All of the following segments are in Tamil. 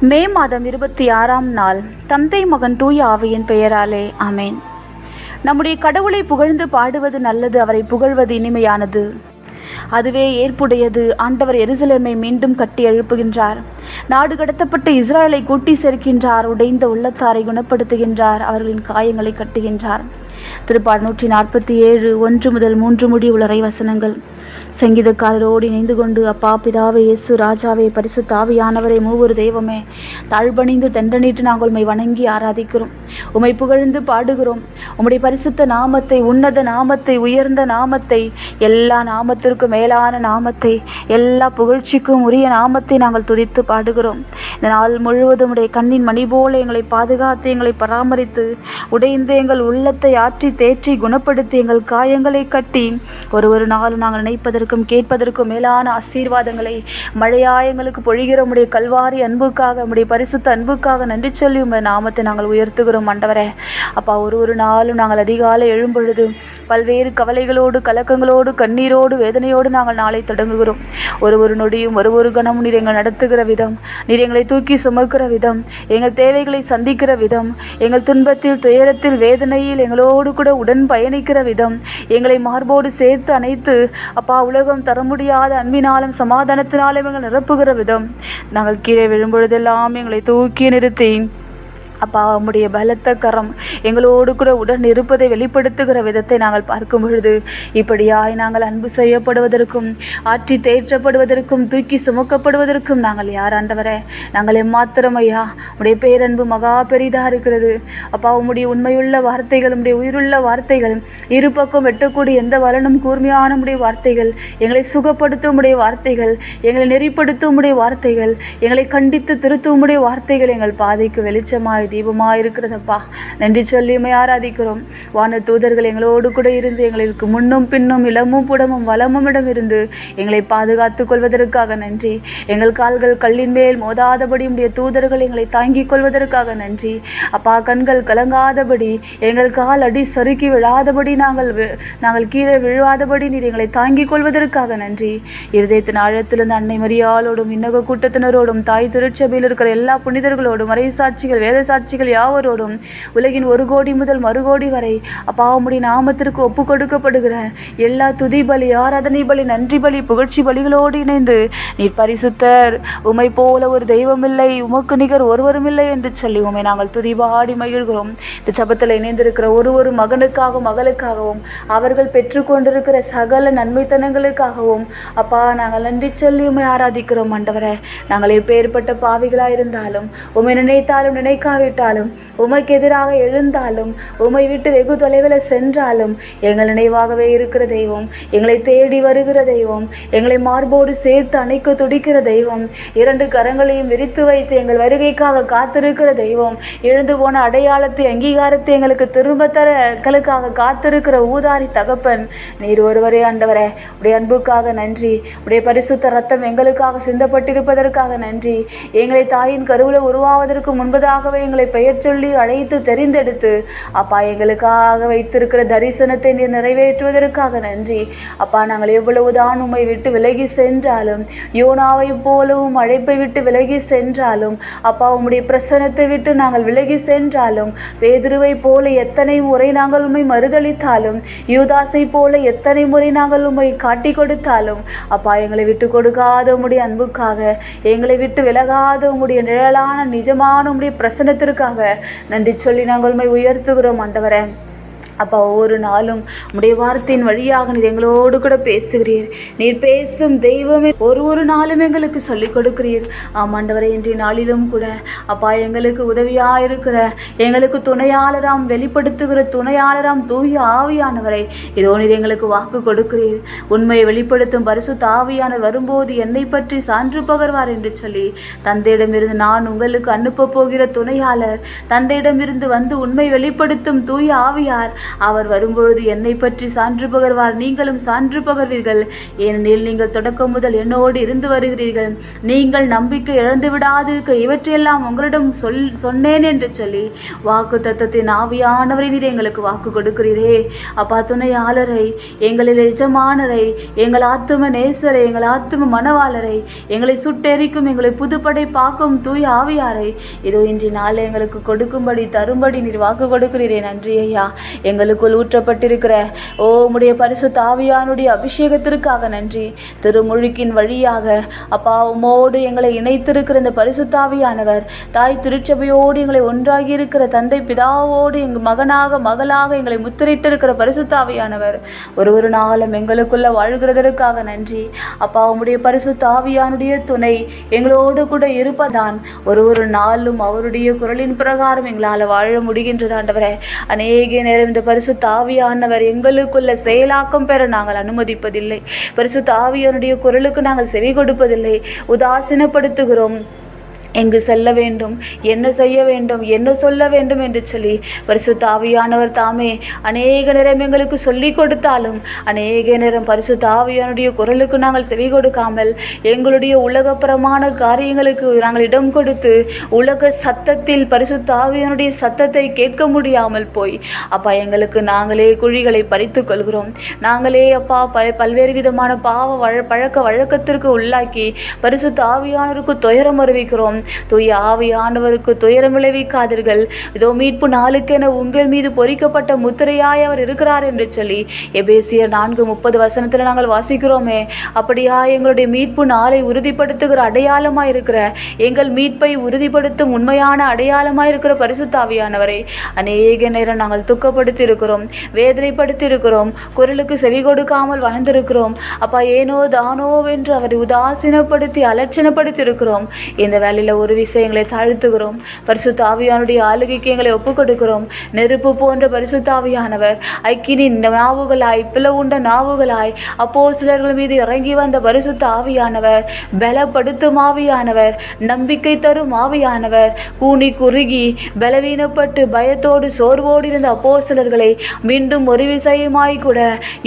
மே மாதம் இருபத்தி ஆறாம் நாள் தந்தை மகன் தூய ஆவையின் பெயராலே அமேன் நம்முடைய கடவுளை புகழ்ந்து பாடுவது நல்லது அவரை புகழ்வது இனிமையானது. அதுவே ஏற்புடையது ஆண்டவர் எருசலேமை மீண்டும் கட்டி எழுப்புகின்றார். நாடு கடத்தப்பட்ட இஸ்ராயலை கூட்டி சேர்க்கின்றார் உடைந்த உள்ளத்தாரை குணப்படுத்துகின்றார் அவர்களின் காயங்களை கட்டுகின்றார். திருப்பாடு நூற்றி நாற்பத்தி ஏழு ஒன்று முதல் மூன்று முடி உலரை வசனங்கள். சங்கீதக்காரரோடு இணைந்து கொண்டு அப்பா பிதாவே இயேசு ராஜாவே பரிசு தாவியானவரே மூவர் தெய்வமே தாழ்பணிந்து தண்டனிட்டு நாங்கள் உண்மை வணங்கி ஆராதிக்கிறோம். உம்மை புகழ்ந்து பாடுகிறோம். உம்முடைய பரிசுத்த நாமத்தை உன்னத நாமத்தை உயர்ந்த நாமத்தை எல்லா நாமத்திற்கும் மேலான நாமத்தை எல்லா புகழ்ச்சிக்கும் உரிய நாமத்தை நாங்கள் துதித்து பாடுகிறோம். இந்த நாள் முழுவதும் உடைய கண்ணின் மணி போல எங்களை பாதுகாத்து எங்களை பராமரித்து உடைந்து எங்கள் உள்ளத்தை ஆற்றி தேற்றி குணப்படுத்தி எங்கள் காயங்களை கட்டி ஒரு ஒரு நாள் நாங்கள் பார்ப்பதற்கும் கேட்பதற்கும் மேலான ஆசீர்வாதங்களை மழையாயங்களுக்கு பொழிகிற உடைய கல்வாரி அன்புக்காக உடைய பரிசுத்த அன்புக்காக நன்றி சொல்லி உங்கள் நாமத்தை நாங்கள் உயர்த்துகிறோம் ஆண்டவரே. அப்பா ஒரு ஒரு நாளும் நாங்கள் அதிகாலை எழும்பொழுது பல்வேறு கவலைகளோடு கலக்கங்களோடு கண்ணீரோடு வேதனையோடு நாங்கள் நாளை தொடங்குகிறோம். ஒரு ஒரு நொடியும் ஒரு ஒரு கணமும் நீர் எங்கள் நடத்துகிற விதம் நீர் எங்களை தூக்கி சுமக்கிற விதம் எங்கள் தேவைகளை சந்திக்கிற விதம் எங்கள் துன்பத்தில் துயரத்தில் வேதனையில் எங்களோடு கூட உடன் பயணிக்கிற விதம் எங்களை மார்போடு சேர்த்து அணைத்து அப்பா உலகம் தர முடியாத அன்பினாலும் சமாதானத்தினாலும் எங்கள் நிரப்புகிற விதம். நாங்கள் கீழே விழும்பொழுதெல்லாம் எங்களை தூக்கி நிறுத்தி. அப்பா உம்முடைய பலத்த கரம் எங்களோடு கூட உடன் இருப்பதை வெளிப்படுத்துகிற விதத்தை நாங்கள் பார்க்கும் பொழுது இப்படியாய் நாங்கள் அன்பு செய்யப்படுவதற்கும் ஆற்றி தேற்றப்படுவதற்கும் தூக்கி சுமக்கப்படுவதற்கும் நாங்கள் யார் ஆண்டவரே? நாங்கள் எம்மாத்திரம் ஐயா உடைய பேரன்பு மகா பெரிதாக இருக்கிறது. அப்பா உம்முடைய உண்மையுள்ள வார்த்தைகள் உடைய உயிருள்ள வார்த்தைகள் இரு பக்கம் வெட்டக்கூடிய எந்த வலனும் கூர்மையான உடைய வார்த்தைகள் எங்களை சுகப்படுத்தும் உடைய வார்த்தைகள் எங்களை நெறிப்படுத்தும் உடைய வார்த்தைகள் எங்களை கண்டித்து திருத்தும் உடைய வார்த்தைகள் எங்கள் பாதைக்கு வெளிச்சமாய் தீபமாய் இருக்கிறதப்பா நன்றி சொல்லியுமே ஆராதிக்கிறோம். வான தூதர்கள் எங்களோடு கூட இருந்து எங்களுக்கு முன்னும் பின்னும் இளமும் புடமும் வளமும் இடம் இருந்து எங்களை பாதுகாத்துக் கொள்வதற்காக நன்றி. எங்கள் கால்கள் கல்லின் மேல் மோதாதபடி உடைய தூதர்கள் எங்களை தாங்கிக் கொள்வதற்காக நன்றி. அப்பா கண்கள் கலங்காதபடி எங்கள் கால் அடி சறுக்கி விழாதபடி நாங்கள் நாங்கள் கீழே விழுவாதபடி நீர் எங்களை தாங்கிக் கொள்வதற்காக நன்றி. இருதயத்தின் ஆழத்திலிருந்து அன்னை மரியாளோடும் இன்னக கூட்டத்தினரோடும் தாய் திருச்சபையில் இருக்கிற எல்லா புனிதர்களோடும் மறைசாட்சிகள் வேத சாட்சிகள் யாவரோடும்? உலகின் ஒரு கோடி முதல் மறுகோடி வரை அப்பா உம்முடைய நாமத்திற்கு ஒப்பு கொடுக்கப்படுகிற எல்லா துதி பலி ஆராதனை பலி நன்றி பலி புகழ்ச்சி பலிகளோடு இணைந்து நீர் பரிசுத்தர். உமை போல ஒரு தெய்வமில்லை உமக்கு நிகர் ஒருவரும் இல்லை என்று சொல்லி உமை நாங்கள் துதி பாடி மகிழ்கிறோம். இந்த சபத்தில் இணைந்திருக்கிற ஒரு ஒரு மகனுக்காகவும் மகளுக்காகவும் அவர்கள் பெற்றுக்கொண்டிருக்கிற சகல நன்மைத்தனங்களுக்காகவும் அப்பா நாங்கள் நன்றி சொல்லி உமை ஆராதிக்கிறோம் ஆண்டவரே. நாங்கள் எப்பேற்பட்ட பாவிகளாக இருந்தாலும் உமை நினைத்தாலும் நினைக்காவே போய்விட்டாலும் உமைக்கு எதிராக எழுந்தாலும் உமை விட்டு வெகு தொலைவில் சென்றாலும் எங்கள் நினைவாகவே இருக்கிற தெய்வம் எங்களை தேடி வருகிற தெய்வம் எங்களை மார்போடு சேர்த்து அணைக்க துடிக்கிற தெய்வம் இரண்டு கரங்களையும் விரித்து வைத்து எங்கள் வருகைக்காக காத்திருக்கிற தெய்வம் எழுந்து போன அடையாளத்தை அங்கீகாரத்தை எங்களுக்கு திரும்ப தர எங்களுக்காக காத்திருக்கிற ஊதாரி தகப்பன். நீர் ஒருவரே ஆண்டவரே உடைய அன்புக்காக நன்றி. உடைய பரிசுத்த ரத்தம் எங்களுக்காக சிந்தப்பட்டிருப்பதற்காக நன்றி. எங்களை தாயின் கருவில் உருவாவதற்கு முன்பதாகவே எங்கள் பெயர் சொல்லி அழைத்து தெரிந்தெடுத்து அப்பா எங்களுக்காக வைத்திருக்கிற தரிசனத்தை நீர் நிறைவேற்றுவதற்காக நன்றி. அப்பா நாங்கள் எவ்வளவுதான் உம்மை விட்டு விலகி சென்றாலும் யோனாவை போலவும் அழைப்பை விட்டு விலகி சென்றாலும் அப்பா உம்முடைய பிரசனத்தை விட்டு நாங்கள் விலகி சென்றாலும் பேதுருவை போல எத்தனை முறை நாங்கள் உண்மை மறுதளித்தாலும் யூதாசை போல எத்தனை முறை நாங்கள் உண்மை காட்டி கொடுத்தாலும் அப்பா எங்களை விட்டு கொடுக்காத உம்முடைய அன்புக்காக எங்களை விட்டு விலகாத உம்முடைய நிழலான நிஜமான உம்முடைய பிரசனத்திற்காக நன்றி சொல்லி நாங்கள் உண்மை உயர்த்துகிறோம் ஆண்டவரே. அப்பா ஒவ்வொரு நாளும் உடைய வார்த்தையின் வழியாக நீர் எங்களோடு கூட பேசுகிறீர். நீர் பேசும் தெய்வமே ஒரு ஒரு நாளும் எங்களுக்கு சொல்லிக் கொடுக்கிறீர். ஆமாண்டவரை இன்றைய நாளிலும் கூட அப்பா எங்களுக்கு உதவியாக இருக்கிற எங்களுக்கு துணையாளராம் வெளிப்படுத்துகிற துணையாளராம் தூய ஆவியானவரை இதோ நீர் எங்களுக்கு வாக்கு கொடுக்கிறீர். உண்மையை வெளிப்படுத்தும் பரிசு ஆவியானவர் வரும்போது என்னை பற்றி சான்று பகர்வார் என்று சொல்லி தந்தையிடமிருந்து நான் உங்களுக்கு அனுப்பப் போகிற துணையாளர் தந்தையிடமிருந்து வந்து உண்மை வெளிப்படுத்தும் தூய ஆவியார் அவர் வரும்பொழுது என்னை பற்றி சான்று பகர்வார். நீங்களும் சான்று பகர்வீர்கள். ஏனெனில் நீங்கள் தொடக்கம் முதல் என்னோடு இருந்து வருகிறீர்கள். நீங்கள் நம்பிக்கை இழந்து விடாதிருக்க இவற்றையெல்லாம் உங்களிடம் சொல் சொன்னேன் என்று சொல்லி வாக்கு தத்தத்தின் ஆவியானவரை நீர் எங்களுக்கு வாக்கு கொடுக்கிறீரே. அப்பா துணையாளரை எங்களில் எஜமானரை எங்கள் ஆத்தும நேசரை எங்கள் ஆத்தும மனவாளரை எங்களை சுட்டெரிக்கும் எங்களை புதுப்படை பார்க்கும் தூய் ஆவியாரை இதோ இன்றி நாள் எங்களுக்கு கொடுக்கும்படி தரும்படி நீர் வாக்கு கொடுக்கிறீரே. நன்றி ஐயா. எங்களுக்குள் ஊற்றப்பட்டிருக்கிற ஓ பரிசு தாவியானுடைய அபிஷேகத்திற்காக நன்றி. திருமுழுக்கின் வழியாக அப்பா உமோடு எங்களை இணைத்திருக்கிற இந்த பரிசுத்தாவியானவர் தாய் திருச்சபையோடு எங்களை ஒன்றாகி இருக்கிற தந்தை பிதாவோடு எங்கள் மகனாக மகளாக எங்களை முத்திரிட்டிருக்கிற பரிசுத்தாவியானவர் ஒரு ஒரு நாளும் எங்களுக்குள்ள வாழ்கிறதற்காக நன்றி. அப்பா உம்முடைய பரிசுத்தாவியானுடைய துணை எங்களோடு கூட இருப்பதான். ஒரு ஒரு நாளும் அவருடைய குரலின் பிரகாரம் எங்களால் வாழ முடிகின்றது ஆண்டவரே. அநேக நேரம் இந்த பரிசு தாவியானவர் எங்களுக்குள்ள செயலாக்கம் பெற நாங்கள் அனுமதிப்பதில்லை. பரிசு தாவியானுடைய குரலுக்கு நாங்கள் செவி கொடுப்பதில்லை. உதாசீனப்படுத்துகிறோம். எங்கு செல்ல வேண்டும்? என்ன செய்ய வேண்டும்? என்ன சொல்ல வேண்டும் என்று சொல்லி பரிசுத்த ஆவியானவர் தாமே அநேக நேரம் எங்களுக்கு சொல்லி கொடுத்தாலும் அநேக நேரம் பரிசுத்த ஆவியானுடைய குரலுக்கு நாங்கள் செவி கொடுக்காமல் எங்களுடைய உலகப்புறமான காரியங்களுக்கு நாங்கள் இடம் கொடுத்து உலக சத்தத்தில் பரிசுத்த ஆவியானுடைய சத்தத்தை கேட்க முடியாமல் போய் அப்பா எங்களுக்கு நாங்களே குழிகளை பறித்து கொள்கிறோம். நாங்களே அப்பா ப பல்வேறு விதமான பாவ வழ பழக்க வழக்கத்திற்கு உள்ளாக்கி பரிசுத்த ஆவியானருக்கு துயரம் அறிவிக்கிறோம். தூய ஆவியானவருக்கு துயரம் விளைவிக்காதீர்கள். இதோ மீட்பு நாளுக்கென உங்கள் மீது பொறிக்கப்பட்ட முத்திரையாய் அவர் இருக்கிறார் என்று சொல்லி எபேசியர் நான்கு முப்பது வசனத்தில் நாங்கள் வாசிக்கிறோமே. அப்படியா எங்களுடைய மீட்பு நாளை உறுதிப்படுத்துகிற அடையாளமாக இருக்கிற எங்கள் மீட்பை உறுதிப்படுத்தும் உண்மையான அடையாளமாக இருக்கிற பரிசுத்தாவியானவரை அநேக நேரம் நாங்கள் துக்கப்படுத்தி இருக்கிறோம் வேதனைப்படுத்தி இருக்கிறோம் குரலுக்கு செவி கொடுக்காமல் வளர்ந்திருக்கிறோம். அப்பா ஏனோ தானோ என்று அவரை உதாசீனப்படுத்தி அலட்சணப்படுத்தி இருக்கிறோம் இந்த வேலையில் ஒரு விஷயங்களை தாழ்த்துகிறோம். பரிசுத்த ஆவியானுடைய ஆளுகைக்கு எங்களை ஒப்புக் கொடுக்கிறோம் நெருப்பு போன்ற பரிசுத்த ஆவியானவர் ஐக்கினி நாவுகளாய் பிளவுண்ட நாவுகளாய் அப்போ சிலர்கள் மீது இறங்கி வந்த பரிசுத்த ஆவியானவர் பலப்படுத்தும் ஆவியானவர் நம்பிக்கை தரும் ஆவியானவர் கூனி குறுகி பலவீனப்பட்டு பயத்தோடு சோர்வோடு இருந்த அப்போ சிலர்களை மீண்டும் ஒரு விஷயமாய் கூட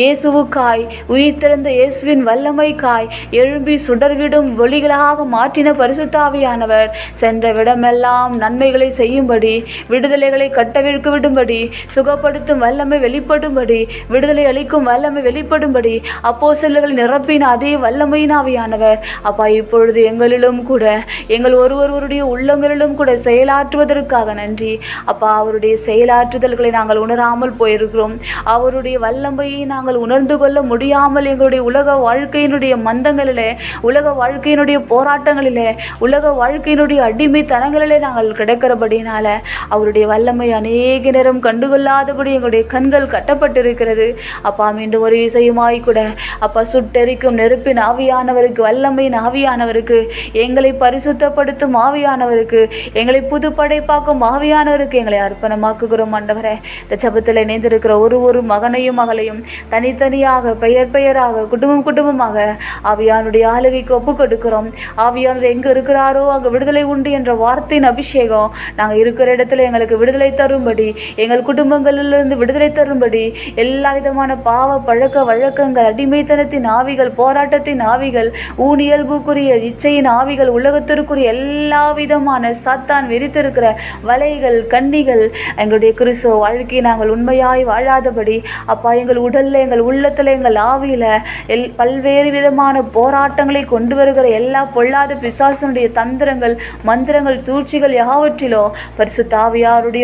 இயேசுவுக்காய் உயிர்த்திருந்த இயேசுவின் வல்லமைக்காய் எழும்பி சுடர்விடும் ஒளிகளாக மாற்றின பரிசுத்தாவியானவர் சென்ற விடமெல்லாம் நன்மைகளை செய்யும்படி விடுதலைகளை கட்டவிழ்க்கு விடும்படி சுகப்படுத்தும் வல்லமை வெளிப்படும்படி விடுதலை அளிக்கும் வல்லமை வெளிப்படும்படி அப்போ சிலர்கள் நிரப்பின அதே வல்லமையினாவியானவர். அப்பா இப்பொழுது எங்களிலும் கூட எங்கள் ஒருவருடைய உள்ளங்களிலும் கூட செயலாற்றுவதற்காக நன்றி. அப்பா அவருடைய செயலாற்றுதல்களை நாங்கள் உணராமல் போயிருக்கிறோம். அவருடைய வல்லமையை நாங்கள் உணர்ந்து கொள்ள முடியாமல் எங்களுடைய உலக வாழ்க்கையினுடைய மந்தங்களிலே உலக வாழ்க்கையினுடைய போராட்டங்களிலே உலக வாழ்க்கையினுடைய அடிமைத்தனங்களிலே நாங்கள் கிடக்கிறபடினால அவருடைய வல்லமை அநேக நேரம் கண்டுகொள்ளாதபடி எங்களுடைய கண்கள் கட்டப்பட்டிருக்கிறது. அப்பா மீண்டும் ஒரு இசையுமாய் கூட அப்பா சுட்டெரிக்கும் நெருப்பின் ஆவியானவருக்கு வல்லமையின் ஆவியானவருக்கு எங்களை பரிசுத்தப்படுத்தும் ஆவியானவருக்கு எங்களை புது படைப்பாக்கும் ஆவியானவருக்கு எங்களை அர்ப்பணமாக்குகிறோம் ஆண்டவரே. இந்த சபத்தில் இணைந்திருக்கிற ஒரு ஒரு மகனையும் மகளையும் தனித்தனியாக பெயர் பெயராக குடும்பம் குடும்பமாக ஆவியானுடைய ஆளுகைக்கு ஒப்பு கொடுக்கிறோம் ஆவியானவர் எங்கே இருக்கிறாரோ அங்கே விடுதலை உண்டு என்ற வார்த்தையின் அபிஷேகம் நாங்கள் இருக்கிற இடத்துல எங்களுக்கு விடுதலை தரும்படி எங்கள் குடும்பங்களிலிருந்து விடுதலை தரும்படி எல்லா விதமான பாவ பழக்க வழக்கங்கள் அடிமைத்தனத்தின் ஆவிகள் போராட்டத்தின் ஆவிகள் ஊனியல்புக்குரிய இச்சையின் ஆவிகள் உலகத்திற்குரிய எல்லா விதமான சாத்தான் விரித்திருக்கிற வலைகள் கண்ணிகள் எங்களுடைய கிறிஸ்துவ வாழ்க்கையை நாங்கள் உண்மையாய் வாழாதபடி அப்பா எங்கள் உடல்ல எங்கள் உள்ளத்தில் எங்கள் ஆவியில் எல் பல்வேறு விதமான போராட்டங்களை கொண்டு வருகிற எல்லா பொல்லாத பிசாசனுடைய தந்திரங்கள் மந்திரங்கள் சூழ்ச்சிகள் யாவற்றிலோ பரிசுத்த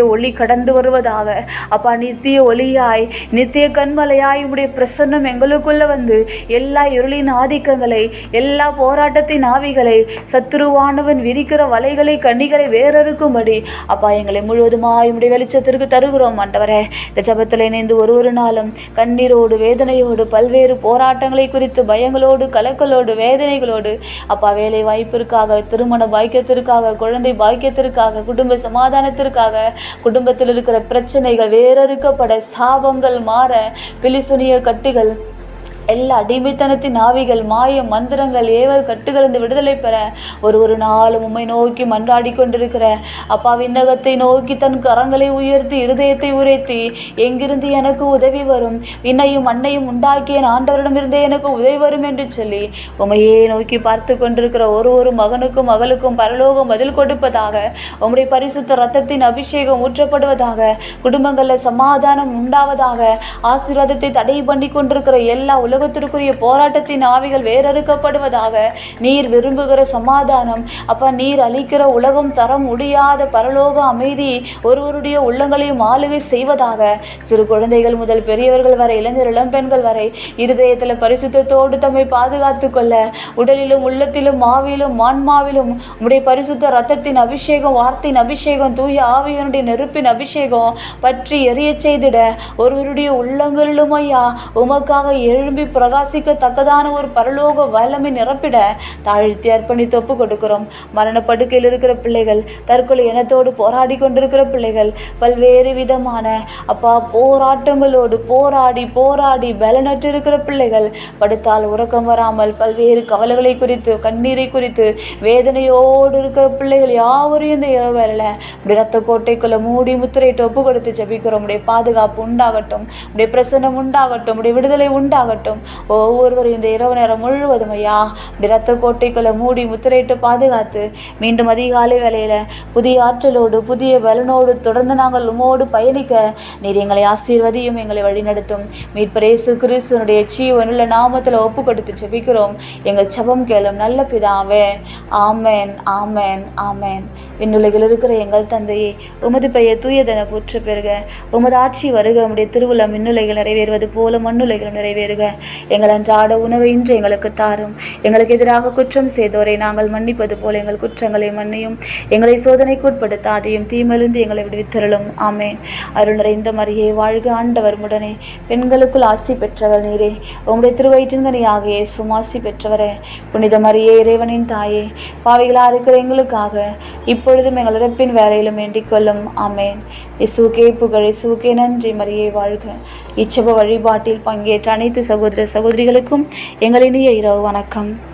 ஒளி கடந்து வருவதாக. அப்பா நித்திய ஒளியாய் நித்திய கண்மலையாய் உடைய பிரசன்னம் எங்களுக்குள்ள வந்து எல்லா இருளின் ஆதிக்கங்களை எல்லா போராட்டத்தின் ஆவிகளை சத்துருவானவன் விரிக்கிற வலைகளை கண்ணிகளை வேறறுக்கும்படி அப்பா எங்களை முழுவதுமாய் உடைய வெளிச்சத்திற்கு தருகிறோம் ஆண்டவரே. இந்த ஜபத்தில் இணைந்து ஒரு ஒரு நாளும் கண்ணீரோடு வேதனையோடு பல்வேறு போராட்டங்களை குறித்து பயங்களோடு கலக்கலோடு வேதனைகளோடு அப்பா வேலை வாய்ப்பிற்காக திருமண பாக்கியத்திற்காக குழந்தை பாக்கியத்திற்காக குடும்ப சமாதானத்திற்காக குடும்பத்தில் இருக்கிற பிரச்சனைகள் வேறறுக்கப்பட சாபங்கள் மாற பிலிசுனிய கட்டுகள் எல்லா அடிமைத்தனத்தின் ஆவிகள் மாயம் மந்திரங்கள் ஏவல் கட்டுகளிருந்து விடுதலை பெற ஒரு ஒரு நாளும் உம்மை நோக்கி மன்றாடி கொண்டிருக்கிற. அப்பா விண்ணகத்தை நோக்கி தன் கரங்களை உயர்த்தி இருதயத்தை உரைத்தி எங்கிருந்து எனக்கு உதவி வரும்? விண்ணையும் மண்ணையும் உண்டாக்கிய ஆண்டவரிடமிருந்தே எனக்கு உதவி வரும் என்று சொல்லி உமையே நோக்கி பார்த்து கொண்டிருக்கிற ஒரு ஒரு மகனுக்கும் மகளுக்கும் பரலோகம் பதில் கொடுப்பதாக உம்முடைய பரிசுத்த ரத்தத்தின் அபிஷேகம் ஊற்றப்படுவதாக குடும்பங்களில் சமாதானம் உண்டாவதாக ஆசீர்வாதத்தை தடை பண்ணி கொண்டிருக்கிற எல்லா உலகத்திற்குரிய போராட்டத்தின் ஆவிகள் வேறறுக்கப்படுவதாக நீர் விரும்புகிற சமாதானம். அப்ப நீர் அளிக்கிற உலகம் தர முடியாத பரலோக அமைதி ஒருவருடைய உள்ளங்களையும் ஆளுகை செய்வதாக. சிறு குழந்தைகள் முதல் பெரியவர்கள் வரை இளைஞர் இளம்பெண்கள் வரை இருதயத்தில் பரிசுத்தத்தோடு தம்மை பாதுகாத்து கொள்ள உடலிலும் உள்ளத்திலும் ஆவியிலும் ஆன்மாவிலும் உடைய பரிசுத்த ரத்தத்தின் அபிஷேகம் வார்த்தையின் அபிஷேகம் தூய ஆவியனுடைய நெருப்பின் அபிஷேகம் பற்றி எரியச் செய்திட. ஒருவருடைய உள்ளங்களிலும் ஐயா உமக்காக எழும்பி பிரகாசிக்கத்தக்கதான ஒரு பரலோக வல்லமை நிரப்பிட தாழ்த்தி அர்ப்பணித்து ஒப்பு கொடுக்கிறோம். மரணப்படுக்கையில் இருக்கிற பிள்ளைகள் தற்கொலை இனத்தோடு போராடி கொண்டிருக்கிற பிள்ளைகள் பல்வேறு விதமான அப்பா போராட்டங்களோடு போராடி போராடி பலனற்று இருக்கிற பிள்ளைகள் படுத்தால் உறக்கம் வராமல் பல்வேறு கவலைகளை குறித்து கண்ணீரை குறித்து வேதனையோடு இருக்கிற பிள்ளைகள் யாவரையும் இந்த இரவு வேலையில் இப்படி ரத்த கோட்டைக்குள்ள மூடி முத்திரையிட்டு ஒப்பு கொடுத்து ஜபிக்கிறோம். உடைய பாதுகாப்பு உண்டாகட்டும் உடைய பிரசனம் உண்டாகட்டும் உடைய விடுதலை உண்டாகட்டும். ஒவ்வொருவரும் இந்த இரவு நேரம் முழுவதும் ஐயா இரத்த ரத்த கோட்டைக்குள்ள மூடி முத்திரையிட்டு பாதுகாத்து மீண்டும் அதிகாலை வேலையில புதிய ஆற்றலோடு புதிய பலனோடு தொடர்ந்து நாங்கள் உமோடு பயணிக்க நீர் எங்களை ஆசீர்வதியும் எங்களை வழிநடத்தும். மீட்பரேசு கிறிஸ்துவனுடைய ஜீவனுள்ள நாமத்தில் ஒப்பு கொடுத்து ஜெபிக்கிறோம். எங்கள் ஜெபம் கேளும் நல்ல பிதாவே ஆமென் ஆமென் ஆமென். விண்ணுலகில் இருக்கிற எங்கள் தந்தையே உமது பெயர் தூயதன போற்று பெறுக உமது ஆட்சி வருக உம்முடைய திருவிழா மின்னுலைகள் நிறைவேறுவது போல மண்ணுலைகளும் நிறைவேறுக. எங்கள் அன்றாட உணவை இன்று எங்களுக்கு தாரும். எங்களுக்கு எதிராக குற்றம் செய்தோரை நாங்கள் மன்னிப்பது போல எங்கள் குற்றங்களை மன்னியும். எங்களை சோதனைக்கு உட்படுத்தாதையும் தீமிலிருந்து எங்களை விடுவித்தருளும். ஆமே அருள் நிறைந்த மரியே வாழ்க ஆண்டவர் முடனே. பெண்களுக்குள் ஆசி பெற்றவர் நீரே. உங்களுடைய திருவயிற்றின்கனியாக சுமாசி பெற்றவரே. புனித மரியே இறைவனின் தாயே. பாவிகளாக இருக்கிற எங்களுக்காக இப்பொழுதும் எங்கள் இறப்பின் வேலையிலும் வேண்டிக் கொள்ளும். ஆமேன். இசுகே புகழ் இசுகே நன்றி. மரியே வாழ்க. இச்சப வழிபாட்டில் பங்கேற்ற அனைத்து சகோதர சகோதரிகளுக்கும் எங்கள் இரவு வணக்கம்.